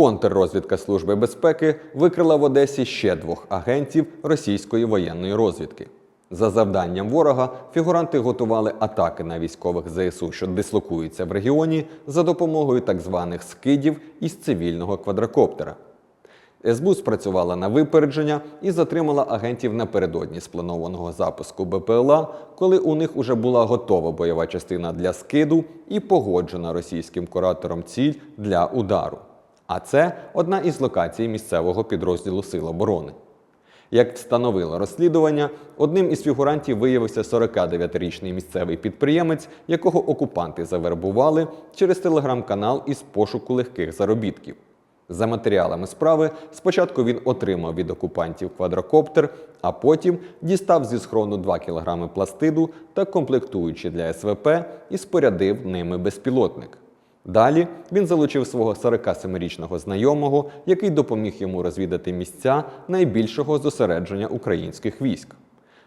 Контррозвідка Служби безпеки викрила в Одесі ще двох агентів російської воєнної розвідки. За завданням ворога фігуранти готували атаки на військових ЗСУ, що дислокуються в регіоні, за допомогою так званих скидів із цивільного квадрокоптера. СБУ спрацювала на випередження і затримала агентів напередодні спланованого запуску БПЛА, коли у них уже була готова бойова частина для скиду і погоджена російським куратором ціль для удару. А це одна із локацій місцевого підрозділу Сил оборони. Як встановило розслідування, одним із фігурантів виявився 49-річний місцевий підприємець, якого окупанти завербували через телеграм-канал із пошуку легких заробітків. За матеріалами справи, спочатку він отримав від окупантів квадрокоптер, а потім дістав зі схрону 2 кг пластиду та комплектуючі для СВП і спорядив ними безпілотник. Далі він залучив свого 47-річного знайомого, який допоміг йому розвідати місця найбільшого зосередження українських військ.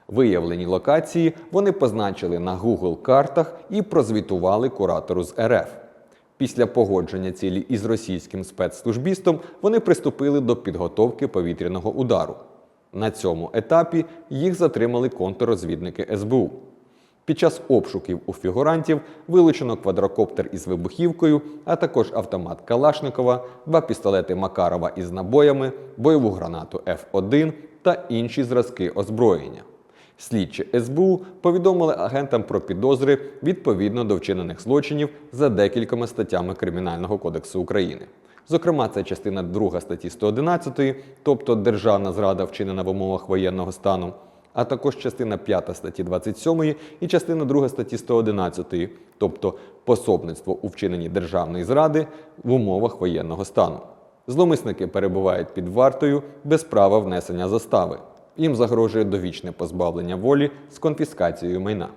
Виявлені локації вони позначили на Google картах і прозвітували куратору з РФ. Після погодження цілі із російським спецслужбістом вони приступили до підготовки повітряного удару. На цьому етапі їх затримали контррозвідники СБУ. Під час обшуків у фігурантів вилучено квадрокоптер із вибухівкою, а також автомат Калашникова, два пістолети Макарова із набоями, бойову гранату Ф1 та інші зразки озброєння. Слідчі СБУ повідомили агентам про підозри відповідно до вчинених злочинів за декількома статтями Кримінального кодексу України. Зокрема, це частина 2 статті 111, тобто державна зрада вчинена в умовах воєнного стану, а також частина 5 статті 27 і частина 2 статті 111, тобто пособництво у вчиненні державної зради в умовах воєнного стану. Зломисники перебувають під вартою без права внесення застави. Їм загрожує довічне позбавлення волі з конфіскацією майна.